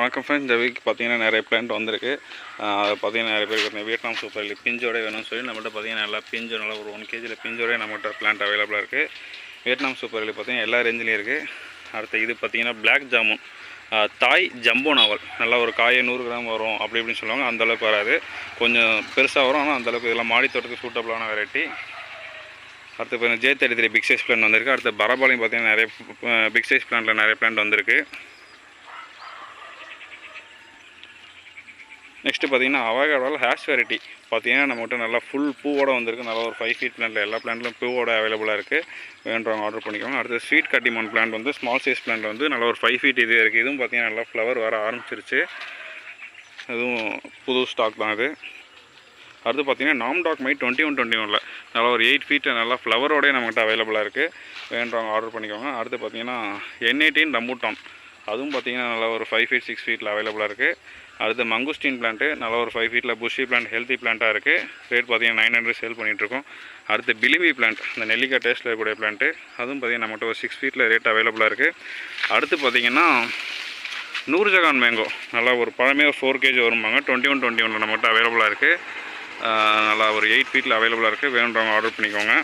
வணக்கம் ஃப்ரெண்ட்ஸ் இந்த வீக் பார்த்தீங்கன்னா நிறைய பிளான்ட் வந்திருக்கு. அதை பார்த்தீங்கன்னா நிறைய பேருக்கு வந்து வியட்நாம் சூப்பர் லீக் பிஞ்சோட வேணும்னு சொல்லி நம்மகிட்ட பார்த்தீங்கன்னா நல்லா பிஞ்சு நல்லா ஒரு ஒன் கேஜியில் பிஞ்சோடய நம்மகிட்ட பிளான்ட் அவைலபிளாக இருக்குது வியட்நாம் சூப்பர் லீக் பார்த்தீங்கன்னா எல்லா ரேஞ்சிலையும் இருக்குது அடுத்து இது பார்த்தீங்கன்னா பிளாக் ஜாமுன் தாய் ஜம்போ நாவல் நல்லா ஒரு காயை நூறு கிராம் வரும் அப்படி இப்படின்னு சொல்லுவாங்க. அந்த அளவுக்கு வராது. கொஞ்சம் பெருசாக வரும் ஆனால் அந்தளவுக்கு இதெல்லாம் மாடி தோட்டத்துக்கு சூட்டபிளான வெரைட்டி அடுத்து இப்போ J thirty three big size plant வந்திருக்கு. அடுத்து பரபாலையும் பார்த்தீங்கன்னா நிறைய பிக் சைஸ் பிளான்ட்டில் நிறைய பிளான்ட் வந்திருக்கு. நெக்ஸ்ட்டு பார்த்தீங்கன்னா அவகாடோவில் ஹேஷ் வெரைட்டி பார்த்தீங்கன்னா நம்மகிட்ட நல்லா ஃபுல் பூவோட வந்திருக்கு. நல்லா ஒரு ஃபைவ் ஃபீட் பிளான்ட்டில் எல்லா பிளான்ட்லையும் பூவோட அவைலபிளாக இருக்குது வேண்டவங்க ஆர்டர் பண்ணிக்கோங்க. அடுத்து ஸ்வீட் கட்டிமான் பிளான்ட் வந்து ஸ்மால் சைஸ் பிளான்ட் வந்து நல்லா ஒரு ஃபைவ் ஃபீட் இது இருக்குது இதுவும் பார்த்தீங்கன்னா நல்லா ஃப்ளவர் வர ஆரம்பிச்சிருச்சு. அதுவும் புது ஸ்டாக் தான் அது. அடுத்து பார்த்தீங்கன்னா நாம் டாக் மை டுவெண்ட்டி ஒன் டுவெண்ட்டி ஒனில் நல்லா ஒரு எயிட் ஃபீட் நல்லா ஃப்ளவரோடய நம்மகிட்ட அவைலபிளாக இருக்குது வேண்டவங்க ஆர்டர் பண்ணிக்கோங்க. அடுத்து பார்த்தீங்கன்னா என் எயிட்டீன் ரம்பூட்டான். அதுவும் பார்த்தீங்கன்னா நல்லா ஒரு ஃபைவ் ஃபீட் சிக்ஸ் ஃபீட்டில் அவைலபிளாக இருக்குது அடுத்து மங்குஸ்டீன் பிளான்ட்டு நல்லா ஒரு ஃபைவ் ஃபீட்டில் புஷி பிளான்ட் ஹெல்த்தி பிளான்ட்டாக இருக்குது ரேட் பார்த்தீங்கன்னா நைன் ஹண்ட்ரட் சேல் பண்ணிகிட்ருக்கோம் அடுத்து பிலிமி பிளான்ட் இந்த நெல்லிக்காய் டேஸ்ட்டில் இருக்கக்கூடிய பிளான்ட்டு அதுவும் பார்த்தீங்கன்னா நம்மகிட்ட ஒரு சிக்ஸ் ஃபீட்டில் ரேட் அவைலபிளாக இருக்குது அடுத்து பார்த்தீங்கன்னா நூறுஜகான் மேங்கோ நல்லா ஒரு பழமே ஒரு ஃபோர் கேஜி வரும்பாங்க. டுவெண்ட்டி ஒன் டுவெண்ட்டி ஒனில் நம்மகிட்ட அவைலபிளாக இருக்குது நல்லா ஒரு எயிட் ஃபீட்டில் அவைலபிளாக இருக்குது வேணுன்றவங்க ஆர்டர் பண்ணிக்கோங்க.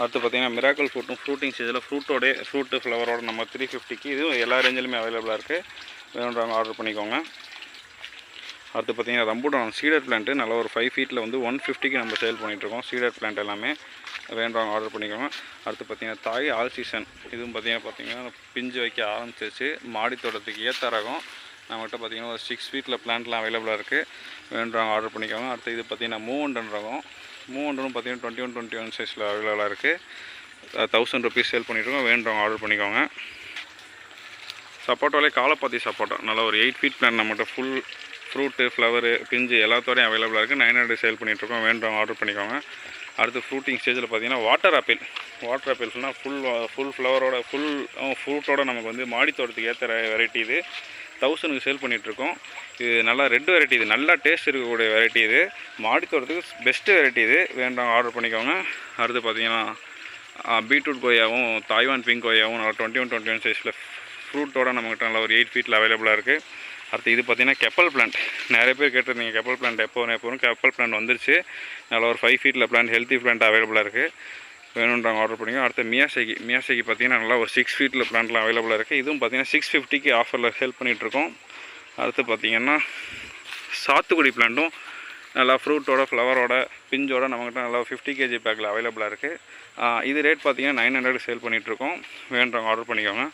அடுத்து பார்த்தீங்கன்னா மிராக்கல் ஃப்ரூட்டும் ஃப்ரூட்டிங் ஸ்டேஜில் ஃப்ரூட்டோட ஃப்ரூட்டு ஃப்ளவரோட நம்ம த்ரீ ஃபிஃப்டிக்கு இதுவும் எல்லா ரேஞ்சிலுமே அவைலபிளாக இருக்குது வேணுன்றவங்க ஆர்டர் பண்ணிக்கோங்க. அடுத்து பார்த்தீங்கன்னா ரம்பூட்டான் சீடர் பிளான்ட்டு நல்லா ஒரு ஃபைவ் ஃபீட்டில் வந்து ஒன் ஃபிஃப்டிக்கு நம்ம சேல் பண்ணிகிட்ருக்கோம் சீடர் பிளான்ட் எல்லாமே வேண்டுறவங்க ஆர்டர் பண்ணிக்கோங்க. அடுத்து பார்த்தீங்கன்னா தாய் ஆல் சீசன் இதுவும் பார்த்தீங்கன்னா பார்த்தீங்கன்னா பிஞ்சு வைக்க ஆரம்பிச்சிருச்சு. மாடி தோட்டத்துக்கு ஏற்ற ரகம். நம்மகிட்ட பார்த்தீங்கன்னா ஒரு சிக்ஸ் ஃபீட்டில் பிளான்ட்லாம் அவைலபிளாக இருக்குது வேண்டுறவங்க ஆர்டர் பண்ணிக்கோங்க. அடுத்து இது பார்த்தீங்கன்னா மூவண்டன் ரகம். மூவண்டனும் பார்த்தீங்கன்னா டுவெண்ட்டி ஒன் டுவெண்ட்டி ஒன் சைஸில் அவைலபிளாக இருக்குது தௌசண்ட் ருபீஸ் சேல் பண்ணிட்டுருக்கோம் வேண்டுறவங்க ஆர்டர் பண்ணிக்கோங்க. சப்போட்டாலே காலப்பாத்தி சப்போட்டா நல்லா ஒரு எயிட் ஃபீட் பிளான் நம்மகிட்ட ஃபுல் ஃப்ரூட்டு ஃப்ளவரு பிஞ்சு எல்லாத்தோடையும் அவைலபிளாக இருக்குது நைன் ஹண்ட்ரட் சேல் பண்ணிகிட்ருக்கோம் வேண்டாம் ஆர்டர் பண்ணிக்கோங்க. அடுத்து ஃப்ரூட்டிங் ஸ்டேஜில் பார்த்தீங்கன்னா வாட்டர் ஆப்பிள் வாட்டர் ஆப்பிள்ஸ்னால் ஃபுல் ஃபுல் ஃப்ளவரோட ஃபுல் ஃப்ரூட்டோட நமக்கு வந்து மாடி தோட்டத்துக்கு ஏற்ற வெரைட்டி இது. தௌசண்ட்க்கு சேல் பண்ணிகிட்ருக்கோம் இது நல்லா ரெட் வெரைட்டி இது. நல்லா டேஸ்ட் இருக்கக்கூடிய வெரைட்டி இது. மாடி தோட்டத்துக்கு பெஸ்ட்டு வெரைட்டி இது. வேண்டாம் ஆர்டர் பண்ணிக்கோங்க. அடுத்து பார்த்தீங்கன்னா பீட்ரூட் கொய்யாவும் தாய்வான் பிங்க் கொய்யாவும் நல்லா டுவெண்ட்டி ஒன் டுவெண்ட்டி ஒன் சைஸில் ஃப்ரூட்டோட நம்மகிட்ட நல்லா ஒரு எயிட் ஃபீட்டில் அவைலபிளாக இருக்குது அடுத்து இது பார்த்தீங்கன்னா கெப்பல் பிளான்ட். நிறைய பேர் கேட்டிருந்தீங்க கெப்பல் பிளான்ட் எப்போ வரும், கெப்பல் பிளான்ட் வந்துருச்சு. நல்லா ஒரு ஃபைவ் ஃபீட்டில் பிளான்ட் ஹெல்த்தி பிளான்ட் அவைலபிளாக இருக்குது வேணுன்றவங்க ஆர்டர் பண்ணிங்க அடுத்து மியாசேகி மியாசைக்கு பார்த்தீங்கன்னா நல்லா ஒரு சிக்ஸ் ஃபீட்டில் பிளான்ட்லாம் அவைலபிளாக இருக்குது இதுவும் பார்த்தீங்கன்னா சிக்ஸ் ஃபிஃப்டிக்கு ஆஃபரில் ஹெல்ப் பண்ணிகிட்ருக்கோம் அடுத்து பார்த்தீங்கன்னா சாத்துக்குடி பிளான்ட்டும் நல்லா ஃப்ரூட்டோட ஃப்ளவரோட பிஞ்சோட நம்மக்கிட்ட நல்லா ஃபிஃப்டி கேஜி பேக்கில் அவைலபிளாக இருக்குது இது ரேட் பார்த்தீங்கன்னா நைன் ஹண்ட்ரட் சேல் பண்ணிகிட்ருக்கோம் வேண்டவங்க ஆர்டர் பண்ணிக்கோங்க.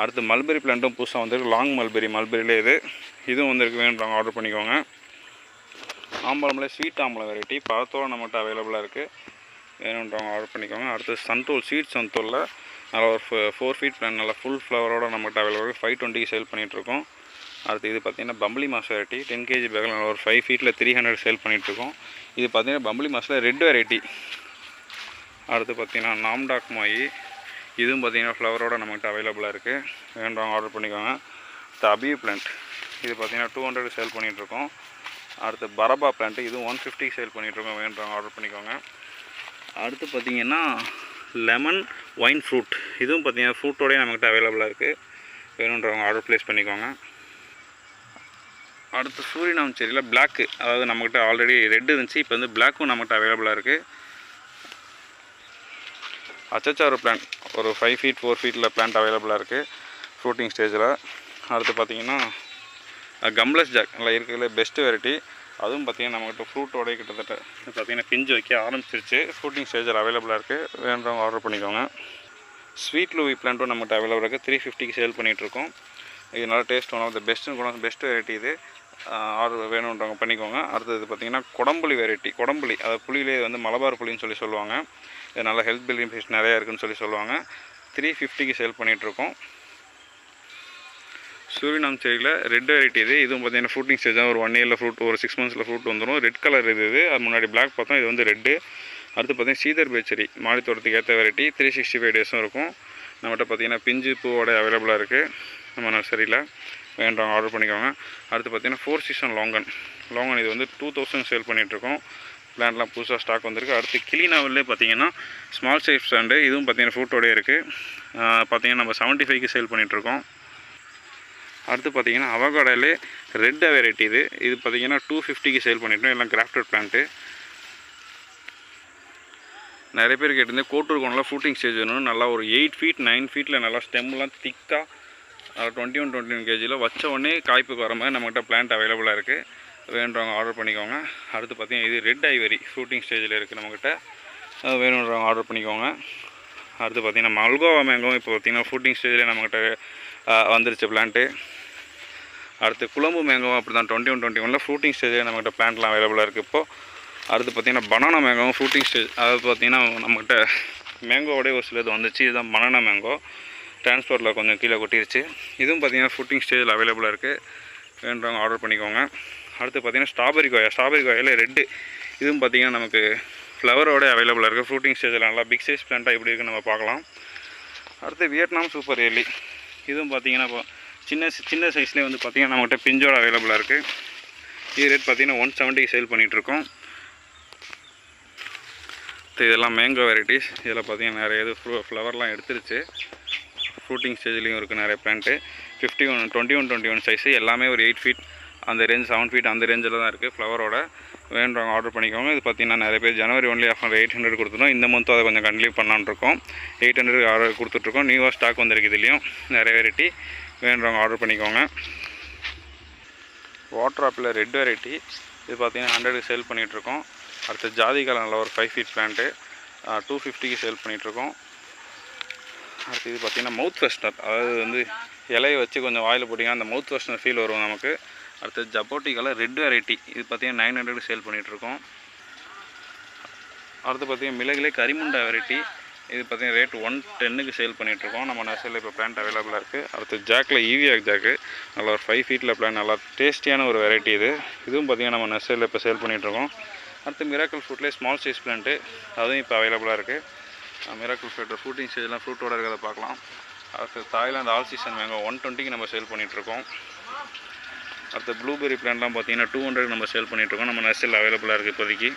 அடுத்து மல்பெரி பிளான்ட்டும் புதுசாக வந்திருக்கு. லாங் மல்பெரி மல்பெரியிலே இது. இதுவும் வந்திருக்கு. வேண்டவங்க ஆர்டர் பண்ணிக்கோங்க. ஆம்பளம்ல ஸ்வீட் ஆம்பளம் வெரைட்டி பழத்தோட நம்மகிட்ட அவைலபிளாக இருக்குது வேணுன்றவங்க ஆர்டர் பண்ணிக்கோங்க. அடுத்து சன்தூள் ஸ்வீட் சன்தூளில் நல்லா ஒரு ஃபோர் ஃபீட் பிளான் நல்லா ஃபுல் ஃப்ளவரோட நம்மகிட்ட அவைலபிள் ஃபைவ் டுவெண்ட்டிக்கு சேல் பண்ணிகிட்ருக்கோம் அடுத்து இது பார்த்தீங்கன்னா பம்பளி மாஸ் டென் கேஜி பேக்கில் ஒரு ஃபைவ் ஃபீட்டில் த்ரீ ஹண்ட்ரட் சேல் பண்ணிகிட்ருக்கோம் இது பார்த்தீங்கன்னா பம்பளி மாஸில் ரெட் வெரைட்டி அடுத்து பார்த்திங்கன்னா நாம்டாக் மாயி. இதுவும் பார்த்தீங்கன்னா ஃப்ளவரோட நம்மகிட்ட அவைலபிளாக இருக்குது வேண்டவங்க ஆர்டர் பண்ணிக்கோங்க. அடுத்து அபியூ பிளான்ட் இது பார்த்திங்கன்னா டூ ஹண்ட்ரட் சேல் பண்ணிகிட்ருக்கோம் அடுத்து பரபா பிளான்ட்டு இதுவும் ஒன் ஃபிஃப்டிக்கு சேல் பண்ணிகிட்ருக்கோம் வேண்டவங்க ஆர்டர் பண்ணிக்கோங்க. அடுத்து பார்த்தீங்கன்னா லெமன் ஒயின் ஃப்ரூட் இதுவும் பார்த்தீங்கன்னா ஃப்ரூட்டோடய நம்மகிட்ட அவைலபிளாக இருக்குது வேணுன்றவங்க ஆர்டர் ப்ளேஸ் பண்ணிக்கோங்க. அடுத்து சூரியநாம் செடியில் பிளாக்கு அதாவது நம்மக்கிட்ட ஆல்ரெடி ரெட் இருந்துச்சு இப்போ வந்து பிளாக்கும் நம்மகிட்ட அவைலபிளாக இருக்குது அச்சச்சாறு பிளான்ட் ஒரு ஃபைவ் ஃபீட் ஃபோர் ஃபீட்டில் பிளான்ட் அவைலபிளாக இருக்குது ஃப்ரூட்டிங் ஸ்டேஜில் அடுத்து பார்த்தீங்கன்னா கம்லஸ் ஜாக் நல்லா இருக்கிறதுல பெஸ்ட்டு வெரைட்டி அதுவும் பார்த்தீங்கன்னா நம்மகிட்ட ஃப்ரூட்டோடய கிட்டத்தட்ட பார்த்தீங்கன்னா பிஞ்சு வைக்க ஆரம்பிச்சிருச்சு. ஃப்ரூட்டிங் ஸ்டேஜில் அவைலபிளாக இருக்குது வேணுறவங்க ஆர்டர் பண்ணிக்கோங்க. ஸ்வீட் லூவி பிளான்ட்டும் நம்மகிட்ட அவைலபிளாக இருக்குது த்ரீ ஃபிஃப்டிக்கு சேல் பண்ணிகிட்ருக்கோம் இது நல்லா டேஸ்ட் ஒன் ஆஃப் த பெஸ்ட்டுன்னு கூட பெஸ்ட் வெரைட்டி இது. ஆர்டர் வேணுன்றவங்க பண்ணிக்கோங்க. அடுத்தது பார்த்தீங்கன்னா குடம்புளி வெரைட்டி குடம்புளி அதாவது புளியிலே வந்து மலபார் புளின்னு சொல்லி சொல்லுவாங்க. இது நல்லா ஹெல்த் பெனிஃபிட்ஸ் நிறையா இருக்குன்னு சொல்லி சொல்லுவாங்க. த்ரீ ஃபிஃப்டிக்கு சேல் பண்ணிகிட்ருக்கோம் சூரியநாம் செடியில் ரெட் வெரைட்டி இது. இதுவும் பார்த்தீங்கன்னா ஃப்ரூட்டிங் ஸ்டேஜ் ஒரு ஒன் இயரில் ஃப்ரூட் ஒரு சிக்ஸ் மந்த்ஸில் ஃப்ரூட் வந்துடும் ரெட் கலர் இது இது. அது முன்னாடி பிளாக் பார்த்தோம் இது வந்து ரெட்டு அடுத்து பார்த்தீங்கன்னா சீதர் பேச்சரி மாடி தோட்டத்துக்கு ஏற்ற வெரைட்டி த்ரீ சிக்ஸ்டி ஃபைவ் டேஸும் இருக்கும். நம்மகிட்ட பார்த்தீங்கன்னா பிஞ்சு பூவோட அவைலபிளாக இருக்குது நம்ம நர்சரியில். வேண்டாம் ஆர்டர் பண்ணிக்கோங்க. அடுத்து பார்த்தீங்கன்னா ஃபோர் சீசன் லாங்கன் லாங்கன் இது வந்து டூ தௌசண்ட் சேல் பண்ணிகிட்ருக்கோம் பிளான்லாம் புதுசாக ஸ்டாக் வந்திருக்கு. அடுத்து கிளினாவிலே பார்த்தீங்கன்னா ஸ்மால் சைஸ் ஸ்டாண்டு இதுவும் பார்த்தீங்கன்னா ஃப்ரூட்டோடய இருக்குது பார்த்தீங்கன்னா நம்ம செவன்ட்டி ஃபைவ்க்கு சேல் பண்ணிகிட்ருக்கோம் அடுத்து பார்த்தீங்கன்னா அவகாடோலே ரெட் வெரைட்டி இது. இது பார்த்தீங்கன்னா டூ ஃபிஃப்டிக்கு சேல் பண்ணிட்டோம் எல்லாம் கிராஃப்டட் பிளான்ட்டு நிறைய பேர் கேட்டிருந்தேன் கோட்டூர் கோனில் ஃப்ரூட்டிங் ஸ்டேஜ் வேணும் நல்லா ஒரு எயிட் ஃபீட் நைன் ஃபீட்டில் நல்லா ஸ்டெம்லாம் திக்காக டுவெண்ட்டி ஒன் டுவெண்ட்டி ஒன் கேஜியில் வச்ச உடனே காய்ப்புக்கு வர மாதிரி நம்மகிட்ட பிளான்ட் அவைலபிளாக இருக்குது வேணுறவங்க ஆர்டர் பண்ணிக்கோங்க. அடுத்து பார்த்தீங்கன்னா இது ரெட் ஐவரி ஃப்ரூட்டிங் ஸ்டேஜில் இருக்குது நம்மக்கிட்ட வேணுன்றவங்க ஆர்டர் பண்ணிக்கோங்க. அடுத்து பார்த்தீங்கன்னா மல்கோவா மேங்கோ இப்போ பார்த்தீங்கன்னா ஃப்ரூட்டிங் ஸ்டேஜில் நம்மக்கிட்ட வந்துருச்சு பிளான்ட்டு அடுத்து குழம்பு மேங்கோ அப்படி தான் டுவெண்ட்டி ஒன் டுவெண்ட்டி ஒனில் ஃப்ரூட்டிங் ஸ்டேஜில் நம்மகிட்ட பிளான்ட்லாம் அவைலபிளாக இருக்குது இப்போது அடுத்து பார்த்தீங்கன்னா பனானா மேங்கோவும் ஃப்ரூட்டிங் ஸ்டேஜ் அதாவது பார்த்தீங்கன்னா நம்மகிட்ட மேங்கோவோடய ஒரு சிலது வந்துச்சு. இதுதான் பனானா மேங்கோ டிரான்ஸ்போர்ட்டில் கொஞ்சம் கீழே கொட்டிருச்சு. இதுவும் பார்த்தீங்கன்னா ஃப்ரூட்டிங் ஸ்டேஜில் அவைலபிளாக இருக்குது வேணுறவங்க ஆர்டர் பண்ணிக்கோங்க. அடுத்து பார்த்தீங்கன்னா ஸ்ட்ராபெரி கோயா. ஸ்ட்ராபெரி கோயாவில் ரெட்டு இதுவும் பார்த்தீங்கன்னா நமக்கு ஃப்ளவரோட அவைலபிளாக இருக்குது ஃப்ரூட்டிங் ஸ்டேஜில் நல்லா பிக் சைஸ் பிளான்ட்டாக எப்படி இருக்குன்னு நம்ம பார்க்கலாம். அடுத்து வியட்நாம் சூப்பர் ஏலி இதுவும் பார்த்தீங்கன்னா இப்போ சின்ன சின்ன சைஸ்லேயே வந்து பார்த்தீங்கன்னா நம்மகிட்ட பிஞ்சோட அவைலபிளாக இருக்குது இது ரேட் பார்த்தீங்கன்னா ஒன் செவன்ட்டிக்கு சேல் பண்ணிகிட்ருக்கோம் இதெல்லாம் மேங்கோ வெரைட்டிஸ் இதில் பார்த்தீங்கன்னா நிறைய இது ஃப்ளவர்லாம் எடுத்துருச்சு. ஃப்ரூட்டிங் ஸ்டேஜ்லேயும் இருக்குது நிறைய plant. Fifty one twenty one twenty one size எல்லாமே ஒரு எயிட் ஃபீட் அந்த ரேஞ்ச் செவன் ஃபீட் அந்த ரேஞ்சில் தான் இருக்குது ஃப்ளவரோட வேணுறவங்க ஆர்டர் பண்ணிக்கோங்க. இது பார்த்தீங்கன்னா நிறைய பேர் ஜனவரி ஒன்லி ஆஃபர் எயிட் ஹண்ட்ரட் கொடுத்துருந்தோம் இந்த மந்த்தும் அதை கொஞ்சம் கண்டினியூ பண்ணலான்ருக்கோம் எயிட் ஹண்ட்ரட் ஆர்டர் கொடுத்துட்ருக்கோம். நியூவாக ஸ்டாக் வந்திருக்கு இதுலேயும் நிறைய வெரைட்டி வேணுறவங்க ஆர்டர் பண்ணிக்கோங்க. வாட்டர் ஆப்பில் ரெட் வெரைட்டி இது பார்த்தீங்கன்னா ஹண்ட்ரடுக்கு சேல் பண்ணிகிட்ருக்கோம். அடுத்து ஜாதிகால நல்ல ஒரு ஃபைவ் ஃபீட் பிளான்ட்டு டூ ஃபிஃப்டிக்கு சேல் பண்ணிகிட்ருக்கோம். அடுத்து இது பார்த்தீங்கன்னா மவுத் ஃப்ரெஷ்னர் அதாவது வந்து இலையை வச்சு கொஞ்சம் வாயில் போட்டிங்கன்னா அந்த மவுத் ஃப்ரெஷ்னர் ஃபீல் வரும் நமக்கு. அடுத்து ஜப்போட்டி கலர் ரெட் வெரைட்டி இது பார்த்தீங்கன்னா நைன் ஹண்ட்ரட் சேல் பண்ணிகிட்ருக்கோம் அடுத்து பார்த்தீங்கன்னா மிளகுலே கரிமுண்டா வெரைட்டி இது பார்த்தீங்கன்னா ரேட் ஒன் டென்னுக்கு சேல் பண்ணிகிட்ருக்கோம் நம்ம நர்சரியில் இப்போ பிளான்ட் அவைலபிளாக இருக்குது அடுத்து ஜாக்கில் ஈவியாக் ஜாக்கு நல்லா ஒரு ஃபைவ் ஃபீட்டில் பிளான் நல்லா டேஸ்டியான ஒரு வெரைட்டி இது. இதுவும் பார்த்தீங்கன்னா நம்ம நர்சரியில் இப்போ சேல் பண்ணிகிட்ருக்கோம் அடுத்து மிராக்கல் ஃபுட்லேயே ஸ்மால் சைஸ் பிளான்ட்டு அதுவும் இப்போ அவைலபிளாக இருக்குது மிராக்கிள் ஃப்ரூட் ஃப்ரூட்டிங் ஸ்டேஜ்லாம் ஃப்ரூட்டோட இருக்கிறத பார்க்கலாம். அடுத்து Thailand all season mango one டுவெண்ட்டிக்கு நம்ம சேல் பண்ணிகிட்ருக்கோம் அடுத்து ப்ளூபெரி பிளான்ட்லாம் பார்த்தீங்கன்னா டூ ஹண்ட்ரட் நம்ம சேல் பண்ணிகிட்ருக்கோம் நம்ம நர்சரியில் அவைலபிளாக இருக்குது இப்போதைக்கு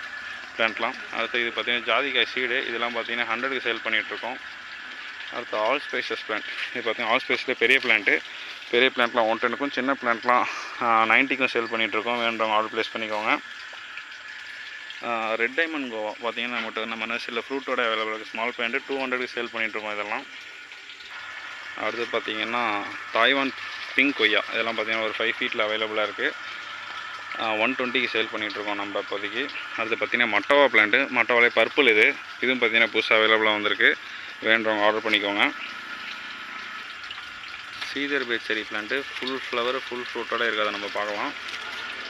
பிளான்ட்லாம் அடுத்து இது பார்த்தீங்கன்னா ஜாதிக்காய் சீடு இதெல்லாம் பார்த்தீங்கன்னா ஹண்ட்ரடுக்கு சேல் பண்ணிகிட்ருக்கோம் அடுத்து ஆல் ஸ்பைசஸ் பிளான்ட் இது பார்த்தீங்கன்னா ஆல் ஸ்பைஸில் பெரிய பிளான்ட்டு பெரிய பிளான்ட்லாம் ஒன் டென்னுக்கும் சின்ன பிளான்ட்லாம் நைன்ட்டிக்கும் சேல் பண்ணிகிட்ருக்கோம் வேண்டவங்க ஆர்டர் ப்ளேஸ் பண்ணிக்கோங்க. ரெட் டைமண்ட் கோவா பார்த்தீங்கன்னா நம்மகிட்ட நம்ம நர்சரியில் ஃப்ரூட்டோட அவைலபிள் இருக்குது ஸ்மால் பிளான்ட்டு டூ ஹண்ட்ரடுக்கு சேல் பண்ணிகிட்ருக்கோம் இதெல்லாம். அடுத்து பார்த்தீங்கன்னா தாய்வான் பிங்க் கொய்யா இதெல்லாம் பார்த்திங்கன்னா ஒரு ஃபைவ் ஃபீட்டில் அவைலபிளாக இருக்குது ஒன் டுவெண்ட்டிக்கு சேல் பண்ணிகிட்ருக்கோம் நம்ம இப்போதைக்கு. அடுத்து பார்த்தீங்கன்னா மட்டவா பிளான்ட்டு மட்டவாலே பர்பிள் இது. இதுவும் பார்த்தீங்கன்னா புதுசாக அவைலபிளாக வந்திருக்கு. வேண்டவங்க ஆர்டர் பண்ணிக்கோங்க. Cedar bay cherry plant full flower full ஃப்ரூட்டோட இருக்கிறத நம்ம பார்க்கலாம்.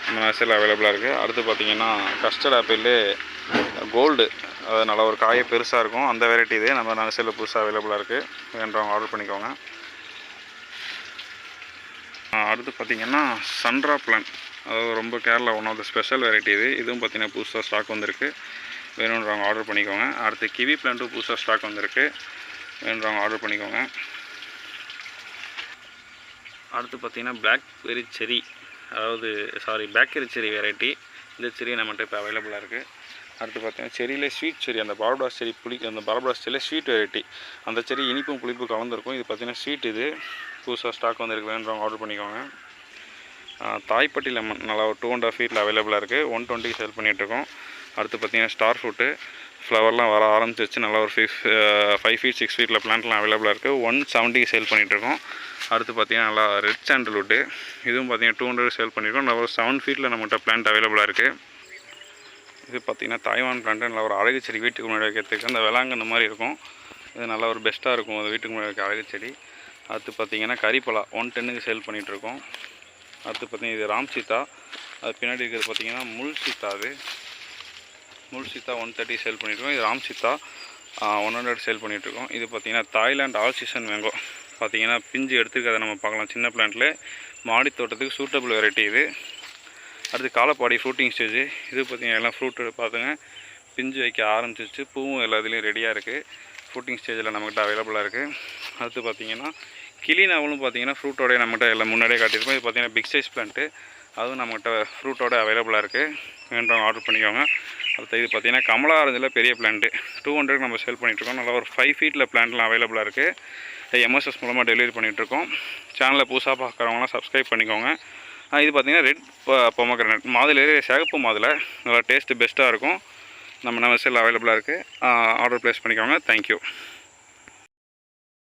நம்ம நர்சரியில் அவைலபிளாக இருக்குது அடுத்து பார்த்திங்கன்னா கஸ்டர்ட் ஆப்பிள்லே கோல்டு அது நல்ல ஒரு காய பெருசாக இருக்கும். அந்த வெரைட்டி இது நம்ம நர்சரியில் புதுசாக அவைலபிளாக இருக்குது வேண்டவங்க ஆர்டர் பண்ணிக்கோங்க. அடுத்து பார்த்தீங்கன்னா சன்ட்ரா பிளான் அதாவது ரொம்ப Kerala one of the special variety இது. இதுவும் பார்த்தீங்கன்னா புதுசாக ஸ்டாக் வந்திருக்கு. வேணுன்றவங்க ஆர்டர் பண்ணிக்கோங்க. அடுத்து கிவி பிளான்ட்டும் புதுசாக ஸ்டாக் வந்திருக்கு. வேணுன்றவங்க ஆர்டர் பண்ணிக்கோங்க. அடுத்து பார்த்தீங்கன்னா பிளாக்பெரி செரி அதாவது சாரி பேக்கரி செரி வெரைட்டி இந்த செரி நம்மகிட்ட இப்போ அவைலபிளாக இருக்குது அடுத்து பார்த்தீங்கன்னா செரியிலே ஸ்வீட் செரி அந்த பாரடாஸ் செரி புளி அந்த பாரடாஸ் செரியில் ஸ்வீட் வெரைட்டி அந்த செரி இனிப்பும் புளிப்பும் கலந்துருக்கும். இது பார்த்தீங்கன்னா ஸ்வீட் இது. புதுசாக ஸ்டாக் வந்துருக்கு வேணுறவங்க ஆர்டர் பண்ணிக்கோங்க. தாய்ப்பட்டி லெமன் நல்லா ஒரு டூ அண்ட் ஆஃப் ஃபீட்டில் அவைலபிளாக இருக்குது ஒன் டுவெண்ட்டிக்கு சேல் பண்ணிகிட்ருக்கோம் அடுத்து பார்த்தீங்கன்னா ஸ்டார் ஃப்ரூட்டு ஃப்ளவர்லாம் வர ஆரம்பிச்சிச்சு நல்லா ஒரு ஃபிஃப் ஃபைவ் ஃபீட் சிக்ஸ் ஃபீட்டில் பிளான்ட்லாம் அவைலபிளாக இருக்குது ஒன் செவன்ட்டிக்கு சேல் பண்ணிகிட்ருக்கோம் அடுத்து பார்த்தீங்கன்னா நல்லா ரெட் சாண்டல்வுட்டு இதுவும் பார்த்தீங்கன்னா டூ ஹண்ட்ரட் சேல் பண்ணியிருக்கோம் நல்லா ஒரு செவன் ஃபீட்டில் நம்மகிட்ட பிளான்ட் அவைலபிளாக இருக்குது இது பார்த்தீங்கன்னா தாய்வான் பிளான்ட் நல்லா ஒரு அழகு செடி வீட்டுக்கு முன்னாடி வைக்கிறதுக்கு அந்த விளாங்கண்ணு மாதிரி இருக்கும். இது நல்லா ஒரு பெஸ்ட்டாக இருக்கும் அது வீட்டுக்கு முன்னாடி வைக்க அழகு செடி. அடுத்து பார்த்தீங்கன்னா கறிப்பலா ஒன் டென்னுக்கு சேல் பண்ணிகிட்ருக்கோம் அடுத்து பார்த்திங்கன்னா இது ராம் சீதா. அது பின்னாடி இருக்கிறது பார்த்தீங்கன்னா முள் சீத்தா அது. முள் சீத்தா ஒன் தேர்ட்டி சேல் பண்ணியிருக்கோம் இது ராம் சீத்தா ஒன் ஹண்ட்ரட் சேல் பண்ணிகிட்ருக்கோம் இது பார்த்தீங்கன்னா தாய்லாண்ட் ஆல் சீசன் மேங்கோ பார்த்தீங்கன்னா பிஞ்சு எடுத்துருக்கதை நம்ம பார்க்கலாம். சின்ன பிளான்ட்டில் மாடி தோட்டத்துக்கு சூட்டபிள் வெரைட்டி இது. அடுத்து காலப்பாடி ஃப்ரூட்டிங் ஸ்டேஜ் இது பார்த்தீங்கன்னா எல்லாம் ஃப்ரூட்டு பார்த்துங்க பிஞ்சு வைக்க ஆரம்பிச்சிச்சு பூவும் எல்லாத்துலேயும் ரெடியாக இருக்குது ஃப்ரூட்டிங் ஸ்டேஜில் நம்மகிட்ட அவைலபிளாக இருக்குது அடுத்து பார்த்தீங்கன்னா கிளி நாவலும் பார்த்தீங்கன்னா ஃப்ரூட்டோடய நம்மகிட்ட எல்லாம் முன்னாடியே காட்டியிருப்போம் இது பார்த்தீங்கன்னா பிக் சைஸ் பிளான்ட்டு அதுவும் நம்மகிட்ட ஃப்ரூட்டோட அவைலபிளாக இருக்குது வேண்டவங்க ஆர்டர் பண்ணிக்கோங்க. அடுத்து இது பார்த்தீங்கன்னா கமலா ஆரஞ்சில் பெரிய பிளான்ட்டு டூ ஹண்ட்ரட் நம்ம சேல் பண்ணிகிட்ருக்கோம் நல்லா ஒரு ஃபைவ் ஃபீட்டில் பிளான்ட்லாம் அவைலபிளாக இருக்குது எம்எஸ்எஸ் மூலமாக டெலிவரி பண்ணிகிட்ருக்கோம் சேனலை புதுசாக பார்க்குறவங்களாம் சப்ஸ்கிரைப் பண்ணிக்கோங்க. இது பார்த்தீங்கன்னா ரெட் பொமக்ரனட் மாதுளையே சிகப்பு மாதுளை. நல்லா டேஸ்ட்டு பெஸ்ட்டாக இருக்கும். நம்ம நம்ம சேல் அவைலபிளாக இருக்குது ஆர்டர் ப்ளேஸ் பண்ணிக்கோங்க. தேங்க்யூ